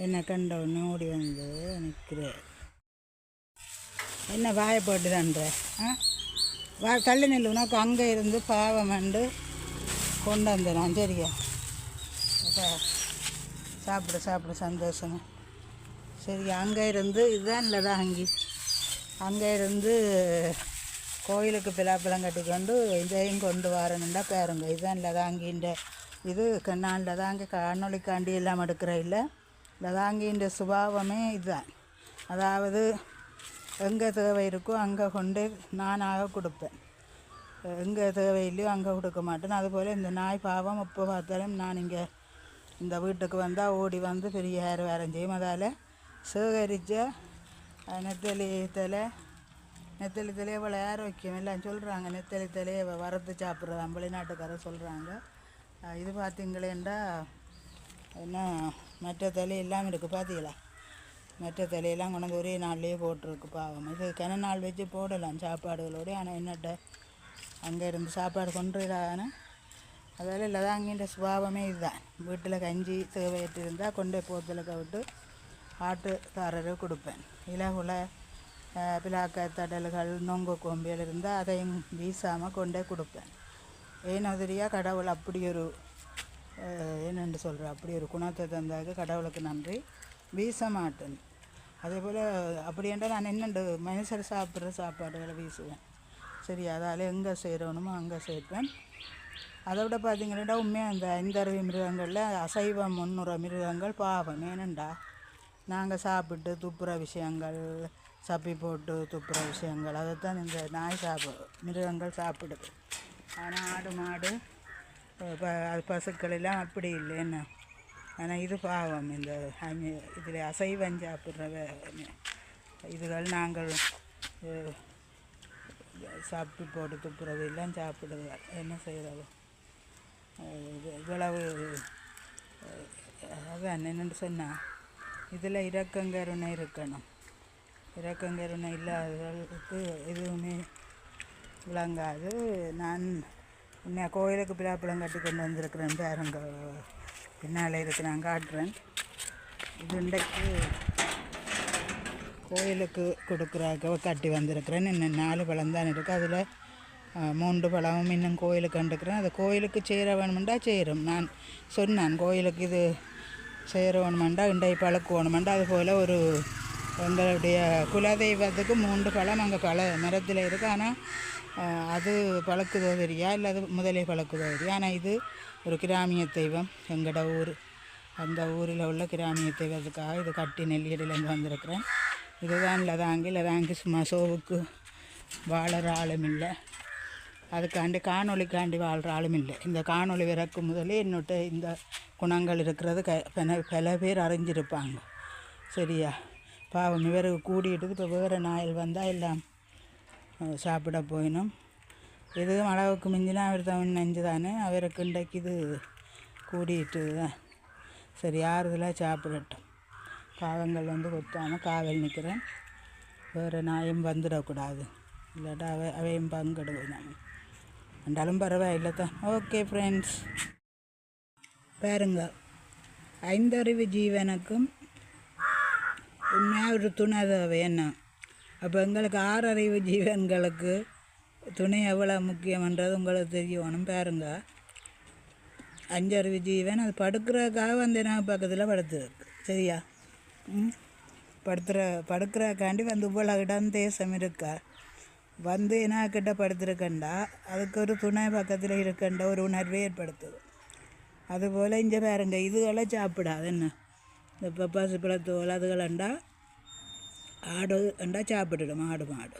என்னை கண்ட ஒன்று ஓடி வந்து நிற்கிறேன் என்ன வாயை போட்டுதான்ற? ஆ? வா தள்ளி நில்லு. உனக்கு அங்கே இருந்து பாவம் வந்து கொண்டு வந்துடும் சரியா? சாப்பிட சாப்பிடு சாப்பிடு சந்தோஷமா. சரி அங்கே இருந்து இதுதான் இல்லை அங்கே. அங்கே இருந்து கோயிலுக்கு பிலாப்பழம் கட்டிக்கொண்டு இதையும் கொண்டு வரணுண்டா பாருங்க. இதுதான் லதாங்கின்ற இது நான் அங்கே காணொளிக்காண்டி எல்லாம் எடுக்கிற இல்லை. லதாங்கின்ற சுபாவமே இதுதான். அதாவது எங்கே தேவை இருக்கோ அங்கே கொண்டு நானாக கொடுப்பேன். எங்கே தேவையில்லையோ அங்கே கொடுக்க மாட்டேன். அதுபோல் இந்த நாய் பாவம் எப்போ பார்த்தாலும் நான் இங்கே இந்த வீட்டுக்கு வந்தால் ஓடி வந்து பெரிய ஹேர் வேரம் செய்யும். அதால் சேகரித்த நெத்தலி தலை நெத்தலி தலையை இவ்வளோ ஆரோக்கியம் எல்லாம் சொல்கிறாங்க நெத்தலி தலையை வ- வறுத்து சாப்பிட்றதான் வெளிநாட்டுக்காரர் சொல்கிறாங்க இது பார்த்தீங்களேண்டா என்ன மற்ற தலை எல்லாம் இருக்குது பார்த்தீங்களா மற்ற தலையெல்லாம் கொண்டு வந்து ஒரே நாள்லேயே போட்டிருக்கு பாவம். இது கன நாள் வச்சு போடலாம் சாப்பாடுகளோடய ஆனால் என்னட்ட அங்கே இருந்து சாப்பாடு கொண்டுடான அதால் லதாங்கின்ற சுபாவமே இதுதான். வீட்டில் கஞ்சி தேவையிட்டு இருந்தால் கொண்டு போய் போத்தில் விட்டு ஆட்டுக்காரரு கொடுப்பேன். இலகுல பிளாக்க தடல்கள் நொங்கு கொம்பியில் இருந்தால் அதையும் வீசாமல் கொண்டே கொடுப்பேன். ஏன் உதிரியாக கடவுள் அப்படி ஒரு என்னென்று சொல்கிற அப்படி ஒரு குணத்தை தந்தாக கடவுளுக்கு நன்றி. வீச மாட்டேன். அதே போல் அப்படி என்றால் நான் என்னென்று மனுஷர் சாப்பிட்ற சாப்பாடுகளை வீசுவேன். சரி அதால் எங்கே செய்கிறோனுமோ அங்கே சேர்ப்பேன். அதை விட பார்த்தீங்கன்னா உண்மையாக இந்த ஐந்தருவி மிருகங்களில் அசைவம் முன்னுற மிருகங்கள் பாவம். ஏனண்டா நாங்கள் சாப்பிட்டு துப்புற விஷயங்கள் சப்பி போட்டு துப்புற விஷயங்கள் அதைத்தான் இந்த நாய் சாப்பிடு மிருகங்கள் சாப்பிடுது. ஆனால் ஆடு மாடு அது பசுக்களெல்லாம் அப்படி இல்லைன்னு. ஆனால் இது பாவம். இந்த இதில் அசைவம் சாப்பிட்ற இதுகள் நாங்கள் சாப்பிட்டு போட்டு துப்புறது எல்லாம் சாப்பிடுது. என்ன செய்கிறது இவ்வளவு அதான் என்னென்னு சொன்னால் இதில் இரக்கங்கருணை இருக்கணும். இரக்கங்கருணை இல்லாதவர்களுக்கு எதுவுமே விளங்காது. நான் என்ன கோயிலுக்கு பிலாப்பழம் கட்டி கொண்டு வந்திருக்கிறேன். பாருங்க பின்னால் இருக்கு நான் காட்டுறேன். இது இன்றைக்கு கோயிலுக்கு கொடுக்குறாக்க கட்டி வந்திருக்கிறேன். இன்னும் நாலு பழம் தான் இருக்குது அதில் மூன்று பழமும் இன்னும் கோயிலுக்கு கண்டுக்கிறேன் அது கோயிலுக்கு சேர வேணுமெண்டா சேரும். நான் சொன்னேன் கோயிலுக்கு இது சேர வேணுமெண்டா இண்டை பழக்கு வேணுமெண்டா. அதுபோல் ஒரு எங்களுடைய குலதெய்வத்துக்கு மூன்று பழம் அங்கே பழ மரத்தில் இருக்குது ஆனால் அது பழக்குதோ தெரியா? இல்லை அது முதலே பழக்குதோ தெரியா? ஆனால் இது ஒரு கிராமிய தெய்வம். எங்களோட ஊர். அந்த ஊரில் உள்ள கிராமிய தெய்வத்துக்காக இது கட்டி நெல்லியடியிலேருந்து வந்திருக்கிறேன். இதுதான் லதாங்கி. லதாங்கி சும்மா சோவுக்கு வாழற ஆளும் இல்லை. அதுக்காண்டி காணொளிக்காண்டி வாழ்கிற ஆளும் இல்லை. இந்த காணொலி விறக்கும் முதலே என்னோட இந்த குணங்கள் இருக்கிறது க பல பேர் அறிஞ்சிருப்பாங்க. சரியா? பாவம் இவருக்கு கூடிட்டு இப்போ வேறு நாயில் வந்தால் எல்லாம் சாப்பிட போயினும். இது அளவுக்கு மிஞ்சினா அவர் தமிழ் நெஞ்சு தானே அவருக்கு இன்றைக்கு இது கூடிட்டு தான் சரி ஆறுதலாக சாப்பிடட்டும். காவங்கள் வந்து கொத்தாமல் காவல் நிற்கிறேன் வேறு நாயும் வந்துடக்கூடாது. இல்லாட்டா அவை அவையும் பங்கிடுவோம் நான் ரெண்டாலும் பரவாயில்லை தான் ஓகே ஃப்ரெண்ட்ஸ் பாருங்க. ஐந்தறிவு ஜீவனுக்கும் உண்மையாக ஒரு துணை தேவை என்ன? அப்போ எங்களுக்கு ஆறறிவு ஜீவன்களுக்கு துணை எவ்வளோ முக்கியம்ன்றது உங்களுக்கு தெரியணும் பாருங்க. அஞ்சறிவு ஜீவன் அது படுக்கிறதுக்காக வந்து நான் பக்கத்தில் படுத்துருக்கு சரியா? ம்? படுத்துற படுக்கிறக்காண்டி வந்து இவ்வளோ இடம் தேசம் இருக்கா? வந்து என்ன கிட்ட படுத்துருக்கண்டா? அதுக்கு ஒரு துணை பக்கத்தில் இருக்கண்ட ஒரு உணர்வை ஏற்படுத்துது. அதுபோல் இங்கே பாருங்க இதுகளை சாப்பிடாது என்ன? இந்த பப்பாசு பழத்தோல் அதுகளண்டா ஆடு என்றால் சாப்பிட்டுடும் ஆடு மாடு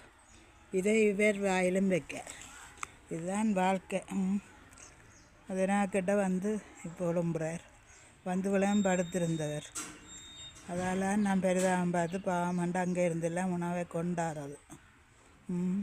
இதை இவர் வாயிலும் வைக்க இதுதான் வாழ்க்கை ம். கிட்ட வந்து இப்போ விளம்புறார் வந்து விளையம் படுத்திருந்தவர் அதால் நான் பெரிதாகம் பார்த்து பாவம் அங்கே இருந்தெல்லாம் உணவை கொண்டாடுறது ம்